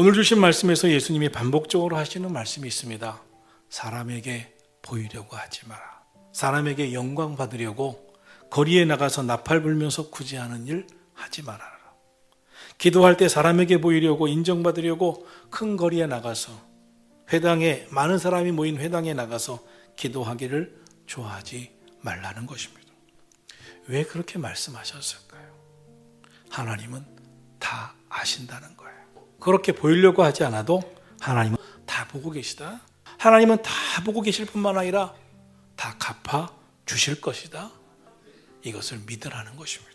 오늘 주신 말씀에서 예수님이 반복적으로 하시는 말씀이 있습니다. 사람에게 보이려고 하지 마라. 사람에게 영광 받으려고 거리에 나가서 나팔 불면서 굳이 하는 일 하지 말아라. 기도할 때 사람에게 보이려고 인정받으려고 큰 거리에 나가서 회당에 많은 사람이 모인 회당에 나가서 기도하기를 좋아하지 말라는 것입니다. 왜 그렇게 말씀하셨을까요? 하나님은 다 아신다는 거예요. 그렇게 보이려고 하지 않아도 하나님은 다 보고 계시다. 하나님은 다 보고 계실 뿐만 아니라 다 갚아 주실 것이다. 이것을 믿으라는 것입니다.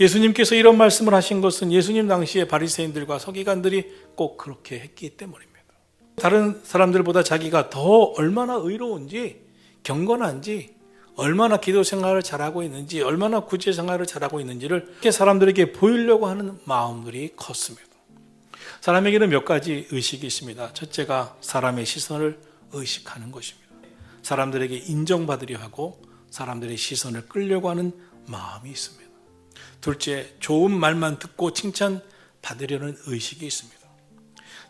예수님께서 이런 말씀을 하신 것은 예수님 당시에 바리새인들과 서기관들이 꼭 그렇게 했기 때문입니다. 다른 사람들보다 자기가 더 얼마나 의로운지 경건한지 얼마나 기도 생활을 잘하고 있는지 얼마나 구제 생활을 잘하고 있는지를 이렇게 사람들에게 보이려고 하는 마음들이 컸습니다. 사람에게는 몇 가지 의식이 있습니다. 첫째가 사람의 시선을 의식하는 것입니다. 사람들에게 인정받으려 하고 사람들의 시선을 끌려고 하는 마음이 있습니다. 둘째, 좋은 말만 듣고 칭찬받으려는 의식이 있습니다.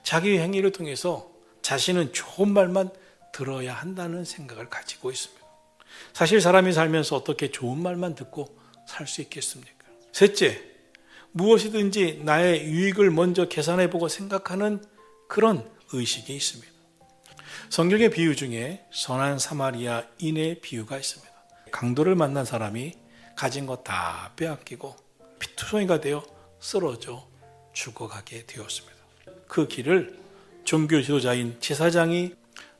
자기 행위를 통해서 자신은 좋은 말만 들어야 한다는 생각을 가지고 있습니다. 사실 사람이 살면서 어떻게 좋은 말만 듣고 살 수 있겠습니까? 셋째, 무엇이든지 나의 유익을 먼저 계산해 보고 생각하는 그런 의식이 있습니다. 성경의 비유 중에 선한 사마리아인의 비유가 있습니다. 강도를 만난 사람이 가진 것 다 빼앗기고 피투성이가 되어 쓰러져 죽어가게 되었습니다. 그 길을 종교 지도자인 제사장이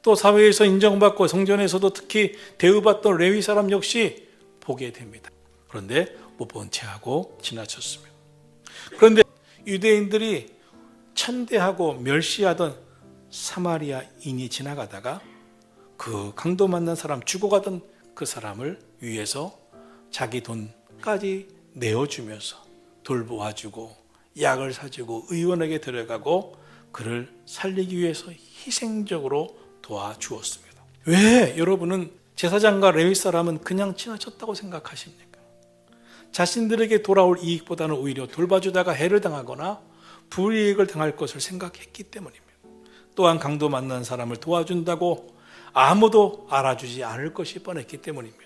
또 사회에서 인정받고 성전에서도 특히 대우받던 레위 사람 역시 보게 됩니다. 그런데 못 본 채 하고 지나쳤습니다. 그런데 유대인들이 천대하고 멸시하던 사마리아인이 지나가다가 그 강도 만난 사람 죽어가던 그 사람을 위해서 자기 돈까지 내어주면서 돌보아주고 약을 사주고 의원에게 데려가고 그를 살리기 위해서 희생적으로 도와주었습니다. 왜 여러분은 제사장과 레위 사람은 그냥 지나쳤다고 생각하십니까? 자신들에게 돌아올 이익보다는 오히려 돌봐주다가 해를 당하거나 불이익을 당할 것을 생각했기 때문입니다. 또한 강도 만난 사람을 도와준다고 아무도 알아주지 않을 것이 뻔했기 때문입니다.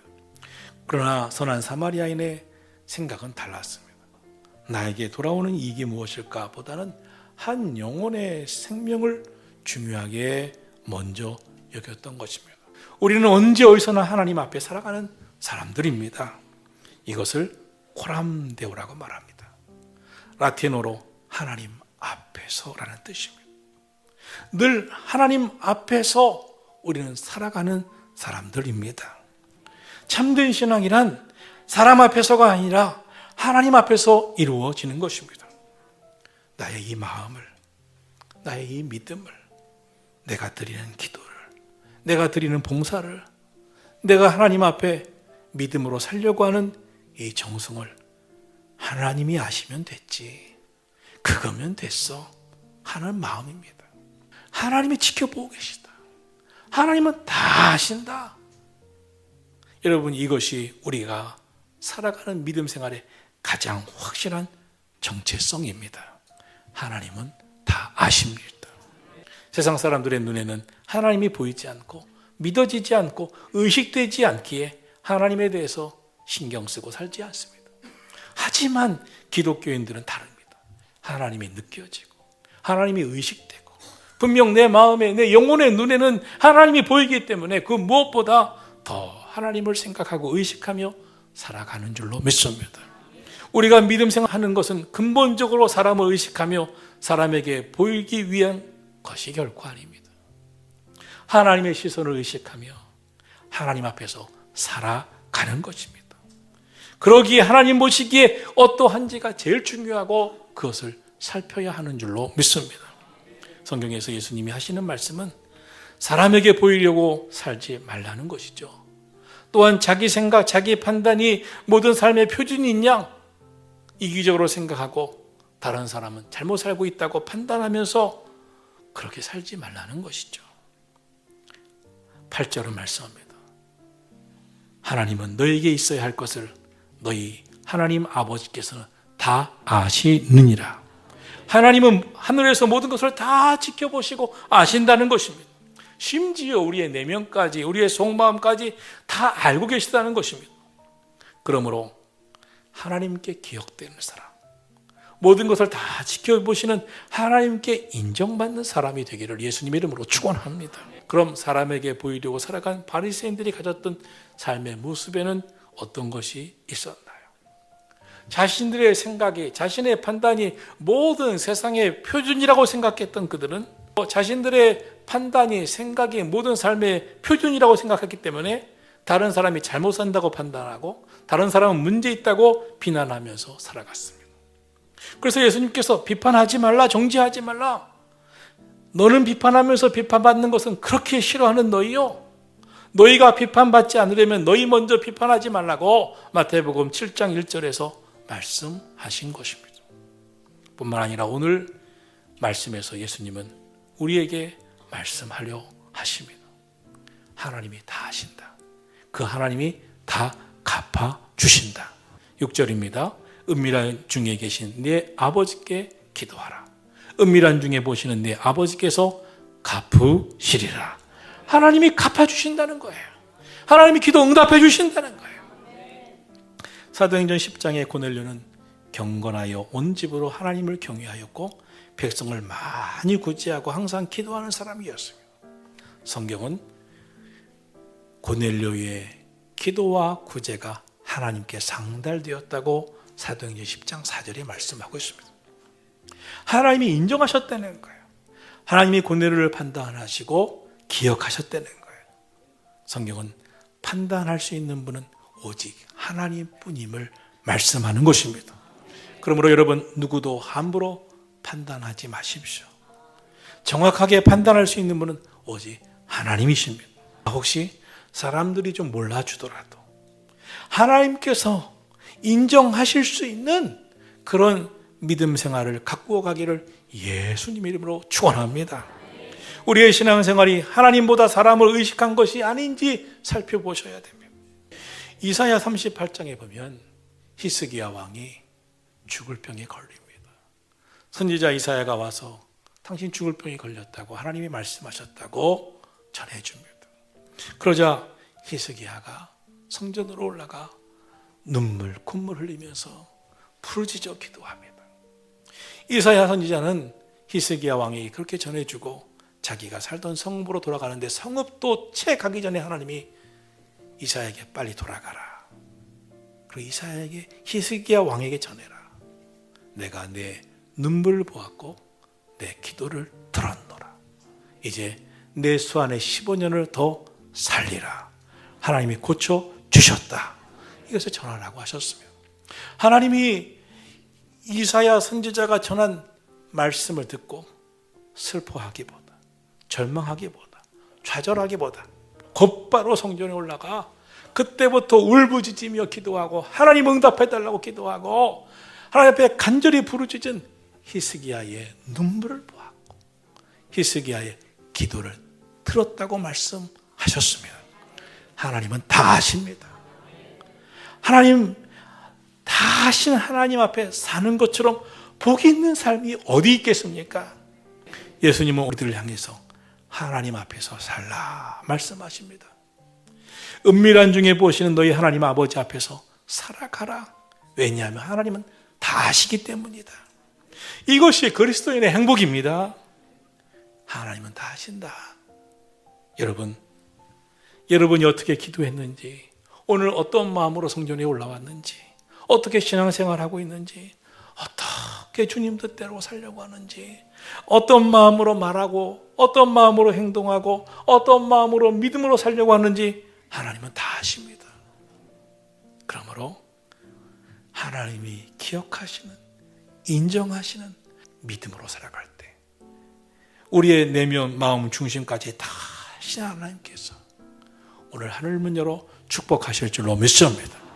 그러나 선한 사마리아인의 생각은 달랐습니다. 나에게 돌아오는 이익이 무엇일까 보다는 한 영혼의 생명을 중요하게 먼저 여겼던 것입니다. 우리는 언제 어디서나 하나님 앞에 살아가는 사람들입니다. 이것을 코람데오라고 말합니다. 라틴어로 하나님 앞에서라는 뜻입니다. 늘 하나님 앞에서 우리는 살아가는 사람들입니다. 참된 신앙이란 사람 앞에서가 아니라 하나님 앞에서 이루어지는 것입니다. 나의 이 마음을, 나의 이 믿음을, 내가 드리는 기도를, 내가 드리는 봉사를, 내가 하나님 앞에 믿음으로 살려고 하는 이 정성을 하나님이 아시면 됐지. 그거면 됐어. 하는 마음입니다. 하나님이 지켜보고 계시다. 하나님은 다 아신다. 여러분, 이것이 우리가 살아가는 믿음 생활의 가장 확실한 정체성입니다. 하나님은 다 아십니다. 세상 사람들의 눈에는 하나님이 보이지 않고 믿어지지 않고 의식되지 않기에 하나님에 대해서 신경 쓰고 살지 않습니다. 하지만 기독교인들은 다릅니다. 하나님이 느껴지고 하나님이 의식되고 분명 내 마음에 내 영혼의 눈에는 하나님이 보이기 때문에 그 무엇보다 더 하나님을 생각하고 의식하며 살아가는 줄로 믿습니다. 우리가 믿음 생활하는 것은 근본적으로 사람을 의식하며 사람에게 보이기 위한 것이 결코 아닙니다. 하나님의 시선을 의식하며 하나님 앞에서 살아가는 것입니다. 그러기에 하나님 보시기에 어떠한지가 제일 중요하고 그것을 살펴야 하는 줄로 믿습니다. 성경에서 예수님이 하시는 말씀은 사람에게 보이려고 살지 말라는 것이죠. 또한 자기 생각, 자기 판단이 모든 삶의 표준인 양 이기적으로 생각하고 다른 사람은 잘못 살고 있다고 판단하면서 그렇게 살지 말라는 것이죠. 8절은 말씀합니다. 하나님은 너에게 있어야 할 것을 너희 하나님 아버지께서는 다 아시느니라. 하나님은 하늘에서 모든 것을 다 지켜보시고 아신다는 것입니다. 심지어 우리의 내면까지, 우리의 속마음까지 다 알고 계시다는 것입니다. 그러므로 하나님께 기억되는 사람, 모든 것을 다 지켜보시는 하나님께 인정받는 사람이 되기를 예수님 이름으로 축원합니다. 그럼 사람에게 보이려고 살아간 바리새인들이 가졌던 삶의 모습에는 어떤 것이 있었나요? 자신들의 생각이 자신의 판단이 모든 세상의 표준이라고 생각했던 그들은 자신들의 판단이 생각이 모든 삶의 표준이라고 생각했기 때문에 다른 사람이 잘못 산다고 판단하고 다른 사람은 문제 있다고 비난하면서 살아갔습니다. 그래서 예수님께서 비판하지 말라, 정지하지 말라. 너는 비판하면서 비판받는 것은 그렇게 싫어하는 너희요. 너희가 비판받지 않으려면 너희 먼저 비판하지 말라고 마태복음 7장 1절에서 말씀하신 것입니다. 뿐만 아니라 오늘 말씀에서 예수님은 우리에게 말씀하려 하십니다. 하나님이 다 하신다. 그 하나님이 다 갚아 주신다. 6절입니다. 은밀한 중에 계신 네 아버지께 기도하라. 은밀한 중에 보시는 네 아버지께서 갚으시리라. 하나님이 갚아주신다는 거예요. 하나님이 기도 응답해 주신다는 거예요. 사도행전 10장에 고넬료는 경건하여 온 집으로 하나님을 경외하였고 백성을 많이 구제하고 항상 기도하는 사람이었습니다. 성경은 고넬료의 기도와 구제가 하나님께 상달되었다고 사도행전 10장 4절에 말씀하고 있습니다. 하나님이 인정하셨다는 거예요. 하나님이 고뇌를 판단하시고 기억하셨다는 거예요. 성경은 판단할 수 있는 분은 오직 하나님뿐임을 말씀하는 것입니다. 그러므로 여러분 누구도 함부로 판단하지 마십시오. 정확하게 판단할 수 있는 분은 오직 하나님이십니다. 혹시 사람들이 좀 몰라주더라도 하나님께서 인정하실 수 있는 그런 믿음 생활을 갖고 가기를 예수님 이름으로 축원합니다. 우리의 신앙생활이 하나님보다 사람을 의식한 것이 아닌지 살펴보셔야 됩니다. 이사야 38장에 보면 히스기야 왕이 죽을 병에 걸립니다. 선지자 이사야가 와서 당신 죽을 병이 걸렸다고 하나님이 말씀하셨다고 전해줍니다. 그러자 히스기야가 성전으로 올라가 눈물, 콧물 흘리면서 부르짖어 기도합니다. 이사야 선지자는 히스기야 왕이 그렇게 전해주고 자기가 살던 성읍으로 돌아가는데 성읍도 채 가기 전에 하나님이 이사야에게 빨리 돌아가라. 그리고 이사야에게 히스기야 왕에게 전해라. 내가 내 눈물을 보았고 내 기도를 들었노라. 이제 내 수 안에 15년을 더 살리라. 하나님이 고쳐 주셨다. 이것을 전하라고 하셨습니다. 하나님이 이사야 선지자가 전한 말씀을 듣고 슬퍼하기보다 절망하기보다 좌절하기보다 곧바로 성전에 올라가 그때부터 울부짖으며 기도하고 하나님 응답해 달라고 기도하고 하나님 앞에 간절히 부르짖은 히스기야의 눈물을 보았고 히스기야의 기도를 들었다고 말씀하셨습니다. 하나님은 다 아십니다. 하나님 다 하신 하나님 앞에 사는 것처럼 복이 있는 삶이 어디 있겠습니까? 예수님은 우리들을 향해서 하나님 앞에서 살라 말씀하십니다. 은밀한 중에 보시는 너희 하나님 아버지 앞에서 살아가라. 왜냐하면 하나님은 다 아시기 때문이다. 이것이 그리스도인의 행복입니다. 하나님은 다 아신다. 여러분, 여러분이 어떻게 기도했는지, 오늘 어떤 마음으로 성전에 올라왔는지, 어떻게 신앙생활하고 있는지, 어 떻게 주님 뜻대로 살려고 하는지, 어떤 마음으로 말하고, 어떤 마음으로 행동하고, 어떤 마음으로 믿음으로 살려고 하는지 하나님은 다 아십니다. 그러므로 하나님이 기억하시는, 인정하시는 믿음으로 살아갈 때, 우리의 내면, 마음 중심까지 다 하나님께서 오늘 하늘 문 열어 축복하실 줄로 믿습니다.